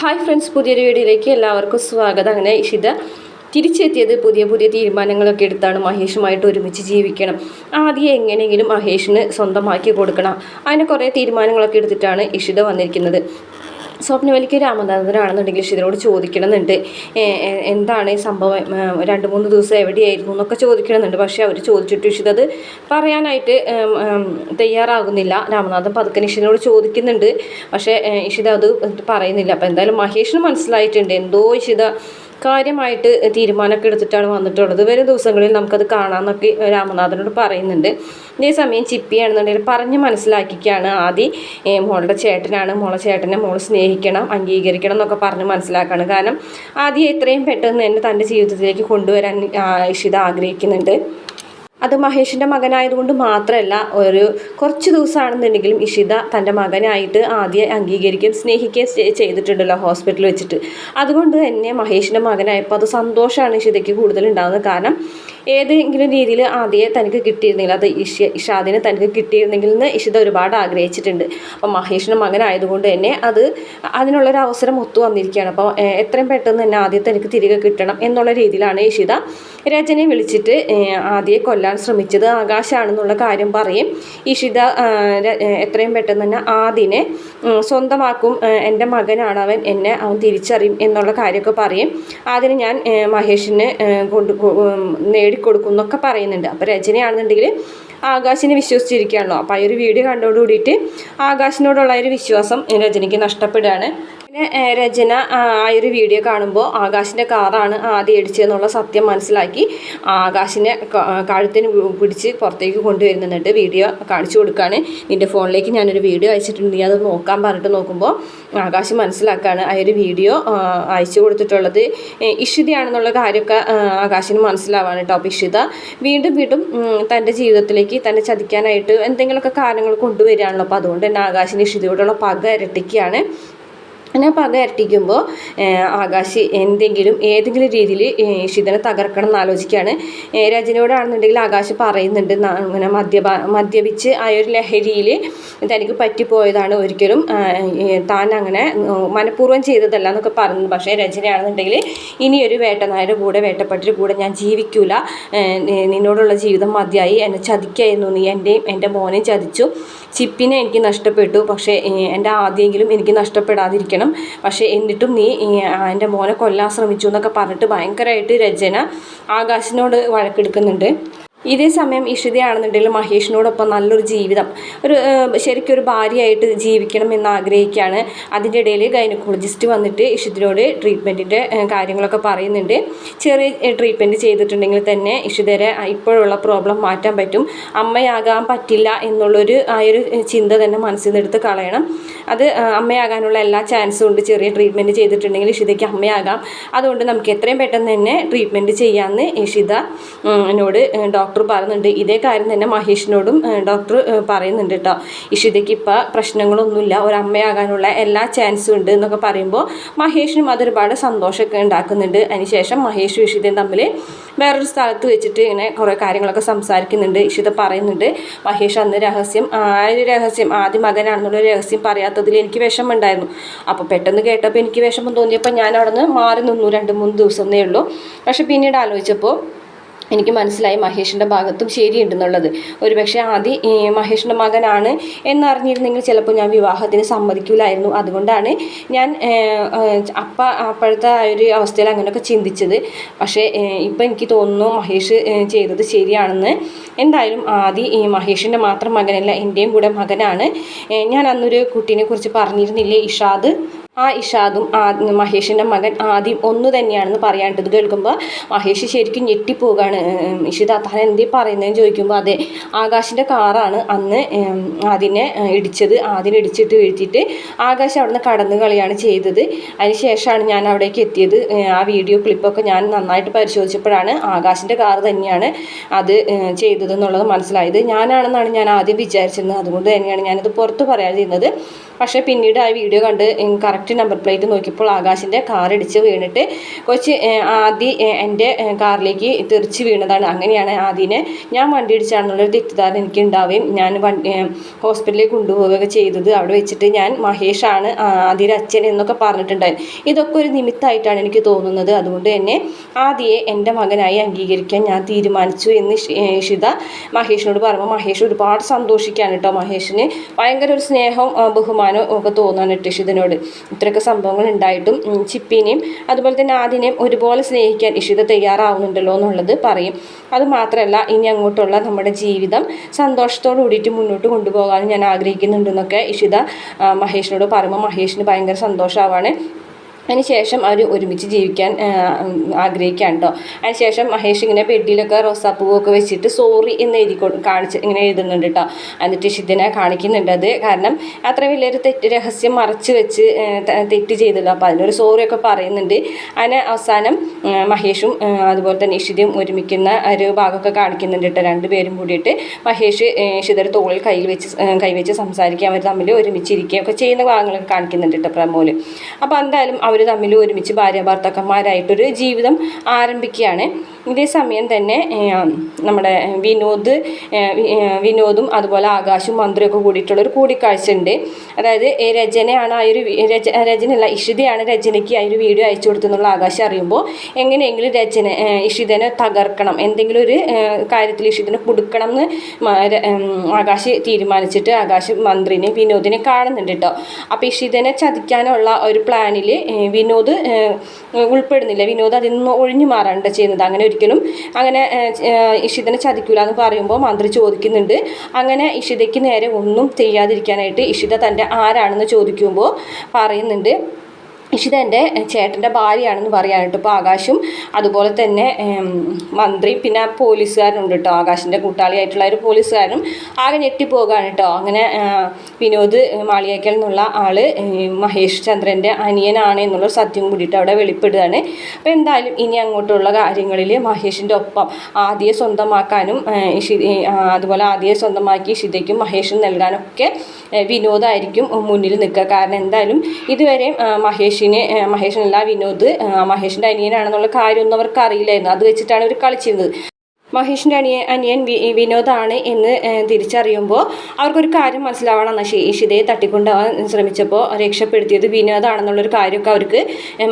Hi friends പുതിയൊരു വീഡിയോയിലേക്ക് എല്ലാവർക്കും സ്വാഗതം. അങ്ങനെ ഇഷിത തിരിച്ചെത്തിയത് പുതിയ പുതിയ തീരുമാനങ്ങളൊക്കെ എടുത്താണ് മഹേഷുമായിട്ട് ഒരുമിച്ച് ജീവിക്കണം. ആദ്യം എങ്ങനെയെങ്കിലും മഹേഷിന് സ്വന്തമാക്കി കൊടുക്കണം. അതിന് കുറേ തീരുമാനങ്ങളൊക്കെ എടുത്തിട്ടാണ് ഇഷിത വന്നിരിക്കുന്നത്. സ്വപ്നവലിക്ക് രാമനാഥനാണെന്നുണ്ടെങ്കിൽ ഇഷിതനോട് ചോദിക്കണമെന്നുണ്ട്. എന്താണ് ഈ സംഭവം? രണ്ട് മൂന്ന് ദിവസം എവിടെയായിരുന്നു എന്നൊക്കെ ചോദിക്കണമെന്നുണ്ട്. പക്ഷേ അവർ ചോദിച്ചിട്ട് ഇഷിത അത് പറയാനായിട്ട് തയ്യാറാകുന്നില്ല. രാമനാഥൻ പതുക്കൻ ഇഷിതനോട് ചോദിക്കുന്നുണ്ട്. പക്ഷേ ഇഷിത അത് പറയുന്നില്ല. അപ്പോൾ എന്തായാലും മഹേഷിന് മനസ്സിലായിട്ടുണ്ട്. എന്തോ ഇഷിത കാര്യമായിട്ട് തീരുമാനമൊക്കെ എടുത്തിട്ടാണ് വന്നിട്ടുള്ളത്. വരും ദിവസങ്ങളിൽ നമുക്കത് കാണാമെന്നൊക്കെ രാമനാഥനോട് പറയുന്നുണ്ട്. അതേസമയം ചിപ്പിയാണെന്നുണ്ടെങ്കിൽ പറഞ്ഞ് മനസ്സിലാക്കിക്കാണ് ആദ്യം ഏ, മോളുടെ ചേട്ടനാണ്. മോളെ ചേട്ടനെ മോൾ സ്നേഹിക്കണം അംഗീകരിക്കണം എന്നൊക്കെ പറഞ്ഞ് മനസ്സിലാക്കണം. കാരണം ആദ്യം എത്രയും പെട്ടെന്ന് തന്നെ തന്റെ ജീവിതത്തിലേക്ക് കൊണ്ടുവരാൻ ഇഷിത ആഗ്രഹിക്കുന്നുണ്ട്. അത് മഹേഷിന്റെ മകനായതുകൊണ്ട് മാത്രമല്ല ഒരു കുറച്ച് ദിവസമാണെന്നുണ്ടെങ്കിലും ഇഷിത തന്റെ മകനായിട്ട് ആദ്യം അംഗീകരിക്കുകയും സ്നേഹിക്കുകയും ചെയ്തിട്ടുണ്ടല്ലോ ഹോസ്പിറ്റലിൽ വെച്ചിട്ട്. അതുകൊണ്ട് തന്നെ മഹേഷിന്റെ മകനായപ്പോൾ അത് സന്തോഷമാണ് ഇഷിതയ്ക്ക് കൂടുതൽ ഉണ്ടാകുന്നത് കാരണം ഏതെങ്കിലും രീതിയിൽ ആദ്യം തനിക്ക് കിട്ടിയിരുന്നെങ്കിൽ അത് ഇഷ ഇഷാദിനെ തനിക്ക് കിട്ടിയിരുന്നെങ്കിൽ എന്ന് ഇഷിത ഒരുപാട് ആഗ്രഹിച്ചിട്ടുണ്ട്. അപ്പം മഹേഷിന്റെ മകനായതുകൊണ്ട് തന്നെ അത് അതിനുള്ളൊരു അവസരം ഒത്തു വന്നിരിക്കുകയാണ്. അപ്പോൾ എത്രയും പെട്ടെന്ന് തന്നെ ആദ്യം തനിക്ക് തിരികെ കിട്ടണം എന്നുള്ള രീതിയിലാണ് ഇഷിത രജനെ വിളിച്ചിട്ട് ആദ്യം കൊല്ലാൻ ശ്രമിച്ചത്. ആകാശാണെന്നുള്ള കാര്യം പറയും. ഇഷിത എത്രയും പെട്ടെന്ന് തന്നെ ആദിനെ സ്വന്തമാക്കും. എന്റെ മകനാണ് അവൻ. എന്നെ അവൻ തിരിച്ചറിയും എന്നുള്ള കാര്യമൊക്കെ പറയും. ആദ്യം ഞാൻ മഹേഷിന് കൊണ്ട് കൊ- ഉം, നേടിക്കൊടുക്കും എന്നൊക്കെ പറയുന്നുണ്ട്. അപ്പോൾ രചനയാണെന്നുണ്ടെങ്കിൽ ആകാശിനെ വിശ്വസിച്ചിരിക്കുകയാണല്ലോ. അപ്പോൾ ആ ഒരു വീഡിയോ കണ്ടോടുകൂടിയിട്ട് ആകാശിനോടുള്ള ഒരു വിശ്വാസം രചനയ്ക്ക് നഷ്ടപ്പെടുകയാണ്. പിന്നെ രചന ആ ഒരു വീഡിയോ കാണുമ്പോൾ ആകാശിന്റെ കാറാണ് ആദ്യം ഇടിച്ചതെന്നുള്ള സത്യം മനസ്സിലാക്കി ആകാശിനെ കഴുത്തിന് പിടിച്ച് പുറത്തേക്ക് കൊണ്ടുവരുന്നുണ്ട്. വീഡിയോ കാണിച്ചു കൊടുക്കുകയാണ് നിന്റെ ഫോണിലേക്ക് ഞാനൊരു വീഡിയോ അയച്ചിട്ടുണ്ട്. നീ അത് നോക്കാൻ പറഞ്ഞിട്ട് നോക്കുമ്പോൾ ആകാശ് മനസ്സിലാക്കുകയാണ് ആ ഒരു വീഡിയോ അയച്ചു കൊടുത്തിട്ടുള്ളത്. ഇഷിതയാണെന്നുള്ള കാര്യമൊക്കെ ആകാശിന് മനസ്സിലാവാണ് കേട്ടോ. അപ്പോൾ ഇഷിത വീണ്ടും വീണ്ടും തന്റെ ജീവിതത്തിലേക്ക് തന്നെ ചതിക്കാനായിട്ട് എന്തെങ്കിലുമൊക്കെ കാരണങ്ങൾ കൊണ്ടുവരികയാണല്ലോ. അപ്പോൾ അതുകൊണ്ട് തന്നെ ആകാശിന് ഇഷിതയോടുള്ള പക ഇരട്ടിക്കുകയാണ്. അങ്ങനെ പക ഇരട്ടിക്കുമ്പോൾ ആകാശ് എന്തെങ്കിലും ഏതെങ്കിലും രീതിയിൽ ഇഷിതനെ തകർക്കണം എന്ന് ആലോചിക്കുകയാണ്. ഏഹ് രജനിയോടാണെന്നുണ്ടെങ്കിൽ ആകാശ് പറയുന്നുണ്ട് അങ്ങനെ മദ്യപ മദ്യപിച്ച് ആ ഒരു ലഹരിയിൽ തനിക്ക് പറ്റിപ്പോയതാണ് ഒരിക്കലും താൻ അങ്ങനെ മനഃപൂർവം ചെയ്തതല്ല എന്നൊക്കെ പറഞ്ഞു പക്ഷേ രജനിയാണെന്നുണ്ടെങ്കിൽ ഇനിയൊരു വേട്ടനായുടെ കൂടെ വേട്ടപ്പെട്ടിട്ട് കൂടെ ഞാൻ ജീവിക്കൂല. നിന്നോടുള്ള ജീവിതം മതിയായി. എന്നെ ചതിക്കായിരുന്നു നീ. എന്റെയും എന്റെ മോനെയും ചതിച്ചു. ചിപ്പിനെ എനിക്ക് നഷ്ടപ്പെട്ടു. പക്ഷേ എന്റെ ആദ്യമെങ്കിലും എനിക്ക് നഷ്ടപ്പെടാതിരിക്കണം പക്ഷേ എന്നിട്ടും നീ എന്റെ മോനെ കൊല്ലാൻ ശ്രമിച്ചു എന്നൊക്കെ പറഞ്ഞിട്ട് ഭയങ്കരമായിട്ട് രചന ആകാശിനോട് വഴക്കെടുക്കുന്നുണ്ട്. ഇതേ സമയം ഇഷിതയാണെന്നുണ്ടെങ്കിൽ മഹേഷിനോടൊപ്പം നല്ലൊരു ജീവിതം ഒരു ശരിക്കും ഒരു ഭാര്യയായിട്ട് ജീവിക്കണം എന്ന് ആഗ്രഹിക്കുകയാണ്. അതിന്റെ ഇടയിൽ ഗൈനക്കോളജിസ്റ്റ് വന്നിട്ട് ഇഷിതയോട് ട്രീറ്റ്മെന്റിന്റെ കാര്യങ്ങളൊക്കെ പറയുന്നുണ്ട്. ചെറിയ ട്രീറ്റ്മെന്റ് ചെയ്തിട്ടുണ്ടെങ്കിൽ തന്നെ ഇഷിതരെ ഇപ്പോഴുള്ള പ്രോബ്ലം മാറ്റാൻ പറ്റും. അമ്മയാകാൻ പറ്റില്ല എന്നുള്ളൊരു ആ ഒരു ചിന്ത തന്നെ മനസ്സിൽ നിന്ന് എടുത്ത് കളയണം. അത് അമ്മയാകാനുള്ള എല്ലാ ചാൻസും ഉണ്ട്. ചെറിയ ട്രീറ്റ്മെന്റ് ചെയ്തിട്ടുണ്ടെങ്കിൽ ഇഷിതയ്ക്ക് അമ്മയാകാം. അതുകൊണ്ട് നമുക്ക് എത്രയും പെട്ടെന്ന് തന്നെ ട്രീറ്റ്മെന്റ് ചെയ്യാമെന്ന് ഇഷിത എന്നോട് ഡോക്ടർ പറയുന്നുണ്ട്. ഇതേ കാര്യം തന്നെ മഹേഷിനോടും ഡോക്ടർ പറയുന്നുണ്ട് കേട്ടോ ഇഷിതയ്ക്ക് ഇപ്പോൾ പ്രശ്നങ്ങളൊന്നുമില്ല. ഒരു അമ്മയാകാനുള്ള എല്ലാ ചാൻസും ഉണ്ട് എന്നൊക്കെ പറയുമ്പോൾ മഹേഷിനും അതൊരുപാട് സന്തോഷമൊക്കെ ഉണ്ടാക്കുന്നുണ്ട്. അതിനുശേഷം മഹേഷും ഇഷിതയും തമ്മിൽ വേറൊരു സ്ഥലത്ത് വെച്ചിട്ട് ഇങ്ങനെ കുറേ കാര്യങ്ങളൊക്കെ സംസാരിക്കുന്നുണ്ട്. ഇഷിത പറയുന്നുണ്ട് മഹേഷ് അന്ന് രഹസ്യം ആ ഒരു രഹസ്യം. ആദ്യ മകനാണെന്നുള്ള രഹസ്യം പറയാത്തതിൽ എനിക്ക് വിഷമമുണ്ടായിരുന്നു. അപ്പോൾ പെട്ടെന്ന് കേട്ടപ്പോൾ എനിക്ക് വിഷമം തോന്നിയപ്പോൾ ഞാൻ അവിടെ നിന്ന് മാറി നിന്നു രണ്ട് മൂന്ന് ദിവസം എന്നേ ഉള്ളൂ. പക്ഷെ പിന്നീട് ആലോചിച്ചപ്പോൾ എനിക്ക് മനസ്സിലായി മഹേഷിന്റെ ഭാഗത്തും ശരിയുണ്ടെന്നുള്ളത്. ഒരുപക്ഷെ ആദ്യം ഈ മഹേഷിന്റെ മകനാണ് എന്നറിഞ്ഞിരുന്നെങ്കിൽ ചിലപ്പോൾ ഞാൻ വിവാഹത്തിന് സമ്മതിക്കില്ലായിരുന്നു അതുകൊണ്ടാണ് ഞാൻ അപ്പ അപ്പോഴത്തെ ആ ഒരു അവസ്ഥയിൽ അങ്ങനെയൊക്കെ ചിന്തിച്ചത്. പക്ഷേ ഇപ്പം എനിക്ക് തോന്നുന്നു മഹേഷ് ചെയ്തത് ശരിയാണെന്ന്. എന്തായാലും ആദ്യം ഈ മഹേഷിന്റെ മാത്രം മകനല്ല എന്റെയും കൂടെ മകനാണ്. ഞാൻ അന്നൊരു കുട്ടീനെ കുറിച്ച് പറഞ്ഞിരുന്നില്ലേ ഇഷാദ്? ആ ഇഷാദും ആ മഹേഷിന്റെ മകൻ ആദ്യം ഒന്ന് തന്നെയാണെന്ന് പറയാണ്ടത് കേൾക്കുമ്പോൾ മഹേഷ് ശരിക്കും ഞെട്ടിപ്പോവുകയാണ്. ഉം, ഇഷിത താൻ എന്തേ പറയുന്നതെന്ന് ചോദിക്കുമ്പോൾ അതെ ആകാശിന്റെ കാറാണ് അന്ന് ആദ്യനെ ഇടിച്ചത്. ആദ്യം ഇടിച്ചിട്ട് വീഴ്ത്തിയിട്ട് ആകാശ് അവിടുന്ന് കടന്നു കളിയാണ് ചെയ്തത്. അതിനുശേഷമാണ് ഞാൻ അവിടേക്ക് എത്തിയത്. ആ വീഡിയോ ക്ലിപ്പൊക്കെ ഞാൻ നന്നായിട്ട് പരിശോധിച്ചപ്പോഴാണ് ആകാശിന്റെ കാർ തന്നെയാണ് അത് ചെയ്തതെന്നുള്ളത് മനസ്സിലായത്. ഞാനാണെന്നാണ് ഞാൻ ആദ്യം വിചാരിച്ചിരുന്നത്. അതുകൊണ്ട് തന്നെയാണ് ഞാനത് പുറത്ത് പറയാതിരുന്നത് പക്ഷേ പിന്നീട് ആ വീഡിയോ കണ്ട് കറക്റ്റ് നമ്പർ പ്ലേറ്റ് നോക്കിയപ്പോൾ ആകാശിന്റെ കാർ ഇടിച്ച് വീണിട്ട് കൊച്ച് ആദി എന്റെ കാറിലേക്ക് തെറിച്ച് വീണതാണ്. അങ്ങനെയാണ് ആദിനെ ഞാൻ വണ്ടി ഇടിച്ചാണെന്നുള്ളൊരു തെറ്റിദ്ധാരണ എനിക്ക് ഉണ്ടാവുകയും ഞാൻ വണ്ടി ഹോസ്പിറ്റലിൽ കൊണ്ടുപോവുകയൊക്കെ ചെയ്തത്. അവിടെ വെച്ചിട്ട് ഞാൻ മഹേഷാണ് ആദിയുടെ അച്ഛൻ എന്നൊക്കെ പറഞ്ഞിട്ടുണ്ടായിരുന്നു ഇതൊക്കെ ഒരു നിമിത്തമായിട്ടാണ് എനിക്ക് തോന്നുന്നത്. അതുകൊണ്ട് തന്നെ ആദിയെ എന്റെ മകനായി അംഗീകരിക്കാൻ ഞാൻ തീരുമാനിച്ചു എന്ന് ഇഷിത മഹേഷിനോട് പറയുമ്പോൾ മഹേഷ് ഒരുപാട് സന്തോഷിക്കുകയാണ് കേട്ടോ മഹേഷിന്. ഭയങ്കര ഒരു സ്നേഹവും ബഹുമാനവും ഒക്കെ തോന്നാൻ ഇഷിതനോട്. ഇത്രയൊക്കെ സംഭവങ്ങൾ ഉണ്ടായിട്ടും ചിപ്പിനെയും അതുപോലെ തന്നെ ആദിനെയും ഒരുപോലെ സ്നേഹിക്കാൻ ഇഷിത തയ്യാറാവുന്നുണ്ടല്ലോ എന്നുള്ളത് പറയും. അതുമാത്രമല്ല ഇനി അങ്ങോട്ടുള്ള നമ്മുടെ ജീവിതം സന്തോഷത്തോടു കൂടിയിട്ട് മുന്നോട്ട് കൊണ്ടുപോകാൻ ഞാൻ ആഗ്രഹിക്കുന്നുണ്ടെന്നൊക്കെ ഇഷിത മഹേഷിനോട് പറയുമ്പോൾ മഹേഷിന് ഭയങ്കര സന്തോഷമാവാണ്. അതിനുശേഷം അവർ ഒരുമിച്ച് ജീവിക്കാൻ ആഗ്രഹിക്കുകയാണ് കേട്ടോ അതിനുശേഷം മഹേഷ് ഇങ്ങനെ ബെഡിലൊക്കെ റോസാപ്പൂവൊക്കെ വെച്ചിട്ട് സോറി എന്ന് എഴുതി കാണിച്ച് ഇങ്ങനെ എഴുതുന്നുണ്ട് കേട്ടോ എന്നിട്ട് ഷിദിനെ കാണിക്കുന്നുണ്ട് അത്. കാരണം അത്ര വലിയൊരു തെറ്റ് രഹസ്യം മറച്ച് വെച്ച് തെറ്റ് ചെയ്തല്ലോ. അപ്പോൾ അതിനൊരു സോറിയൊക്കെ പറയുന്നുണ്ട്. അതിന് അവസാനം മഹേഷും അതുപോലെ തന്നെ ഇഷിതയും ഒരുമിക്കുന്ന ഒരു ഭാഗമൊക്കെ കാണിക്കുന്നുണ്ട് കേട്ടോ രണ്ടുപേരും കൂടിയിട്ട് മഹേഷ് ഇഷിതയുടെ തോളിൽ കയ്യിൽ വെച്ച് കൈവച്ച് സംസാരിക്കുക അവർ തമ്മിൽ ഒരുമിച്ചിരിക്കുകയൊക്കെ ചെയ്യുന്ന ഭാഗങ്ങളൊക്കെ കാണിക്കുന്നുണ്ട് കേട്ടോ പ്രമോൽ. അപ്പോൾ എന്തായാലും അവർ തമ്മിൽ ഒരുമിച്ച് ഭാര്യ ഭർത്താക്കന്മാരായിട്ടൊരു ജീവിതം ആരംഭിക്കുകയാണ്. ഇതേ സമയം തന്നെ നമ്മുടെ വിനോദ് വിനോദും അതുപോലെ ആകാശും മന്ത്രിയൊക്കെ കൂടിയിട്ടുള്ളൊരു കൂടിക്കാഴ്ച ഉണ്ട് അതായത് രചനയാണ് ആ ഒരു രച രചനയല്ല ഇഷിതയാണ് രചനയ്ക്ക് ആ ഒരു വീഡിയോ അയച്ചു കൊടുത്തെന്നുള്ള ആകാശം അറിയുമ്പോൾ എങ്ങനെയെങ്കിലും രചന ഇഷിതനെ തകർക്കണം എന്തെങ്കിലും ഒരു കാര്യത്തിൽ ഇഷിതനെ കൊടുക്കണം എന്ന് ആകാശ് തീരുമാനിച്ചിട്ട് ആകാശ് മന്ത്രിനെ വിനോദിനെ കാണുന്നുണ്ട് കേട്ടോ അപ്പോൾ ഇഷിതനെ ചതിക്കാനുള്ള ഒരു പ്ലാനിൽ വിനോദ് ഉൾപ്പെടുന്നില്ല. വിനോദ് അതിൽ നിന്ന് ഒഴിഞ്ഞു മാറാണ്ട് ചെയ്യുന്നത്. അങ്ങനെ ഒരിക്കലും അങ്ങനെ ഇഷിതനെ ചതിക്കൂല എന്ന് പറയുമ്പോൾ മന്ത്രി ചോദിക്കുന്നുണ്ട്. അങ്ങനെ ഇഷിതയ്ക്ക് നേരെ ഒന്നും ചെയ്യാതിരിക്കാനായിട്ട് ഇഷിത തന്റെ ആരാണെന്ന് ചോദിക്കുമ്പോൾ പറയുന്നുണ്ട്. ഇഷിത എന്റെ ചേട്ടന്റെ ഭാര്യയാണെന്ന് പറയാനായിട്ട് ഇപ്പോൾ ആകാശും അതുപോലെ തന്നെ മന്ത്രി പിന്നെ പോലീസുകാരനുണ്ട് കേട്ടോ. ആകാശിന്റെ കൂട്ടാളിയായിട്ടുള്ള ഒരു പോലീസുകാരനും ആകെ ഞെട്ടിപ്പോകാണ് കേട്ടോ. അങ്ങനെ വിനോദ് മാളിയേക്കൽ എന്നുള്ള ആൾ മഹേഷ് ചന്ദ്രന്റെ അനിയനാണ് എന്നുള്ള സത്യം കൂടിയിട്ട് അവിടെ വെളിപ്പെടുകയാണ്. അപ്പോൾ എന്തായാലും ഇനി അങ്ങോട്ടുള്ള കാര്യങ്ങളിൽ മഹേഷിന്റെ ഒപ്പം ആദ്യയെ സ്വന്തമാക്കാനും അതുപോലെ ആദ്യയെ സ്വന്തമാക്കി ഇഷിതയ്ക്കും മഹേഷും നൽകാനൊക്കെ വിനോദായിരിക്കും മുന്നിൽ നിൽക്കുക. കാരണം എന്തായാലും ഇതുവരെ ആ, മഹേഷിന് മഹേഷിനല്ല വിനോദ് മഹേഷിന്റെ അനിയനാണെന്നുള്ള കാര്യമൊന്നും അവർക്ക് അറിയില്ലായിരുന്നു അത് വെച്ചിട്ടാണ് ഇവർ കളിച്ചിരുന്നത്. മഹേഷിന്റെ അനിയൻ അനിയൻ വിനോദാണ് എന്ന് തിരിച്ചറിയുമ്പോൾ അവർക്കൊരു കാര്യം മനസ്സിലാവണം. എന്നാൽ ഇഷിതയെ തട്ടിക്കൊണ്ടുപോകാൻ ശ്രമിച്ചപ്പോൾ രക്ഷപ്പെടുത്തിയത് വിനോദാണെന്നുള്ളൊരു കാര്യമൊക്കെ അവർക്ക്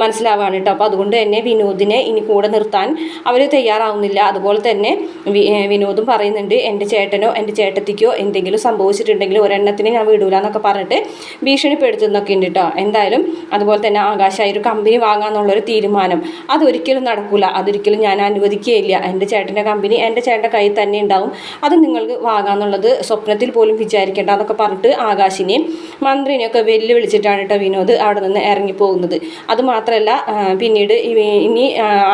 മനസ്സിലാവാണ് കേട്ടോ അപ്പോൾ അതുകൊണ്ട് തന്നെ വിനോദിനെ ഇനി കൂടെ നിർത്താൻ അവർ തയ്യാറാവുന്നില്ല. അതുപോലെ തന്നെ വിനോദും പറയുന്നുണ്ട് എന്റെ ചേട്ടനോ എന്റെ ചേട്ടത്തിക്കോ എന്തെങ്കിലും സംഭവിച്ചിട്ടുണ്ടെങ്കിൽ ഒരെണ്ണത്തിന് ഞാൻ വിടൂല എന്നൊക്കെ പറഞ്ഞിട്ട് ഭീഷണിപ്പെടുത്തുന്നൊക്കെ ഉണ്ട് കേട്ടോ എന്തായാലും അതുപോലെ തന്നെ ആകാശമായി ഒരു കമ്പനി വാങ്ങാന്നുള്ളൊരു തീരുമാനം. അതൊരിക്കലും നടക്കില്ല അതൊരിക്കലും ഞാൻ അനുവദിക്കുകയില്ല. എന്റെ ചേട്ടന്റെ കമ്പനി എന്റെ ചേട്ടന്റെ കയ്യിൽ തന്നെ ഉണ്ടാവും. അത് നിങ്ങൾക്ക് വാങ്ങാമെന്നുള്ളത് സ്വപ്നത്തിൽ പോലും വിചാരിക്കേണ്ട അതൊക്കെ പറഞ്ഞിട്ട് ആകാശിനെയും മന്ത്രിനെയൊക്കെ വെല്ലുവിളിച്ചിട്ടാണ് കേട്ടോ വിനോദ് അവിടെ നിന്ന് ഇറങ്ങിപ്പോകുന്നത് അതുമാത്രമല്ല മാത്രമല്ല പിന്നീട് ഇനി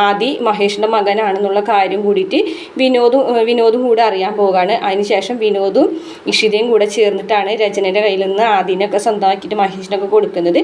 ആദി മഹേഷിന്റെ മകനാണെന്നുള്ള കാര്യം കൂടിയിട്ട് വിനോദും വിനോദും കൂടെ അറിയാൻ പോവുകയാണ്. അതിനുശേഷം വിനോദും ഇഷിതയും കൂടെ ചേർന്നിട്ടാണ് രചനയുടെ കയ്യിൽ നിന്ന് ആദിനൊക്കെ സ്വന്തമാക്കിയിട്ട് മഹേഷിനൊക്കെ കൊടുക്കുന്നത്.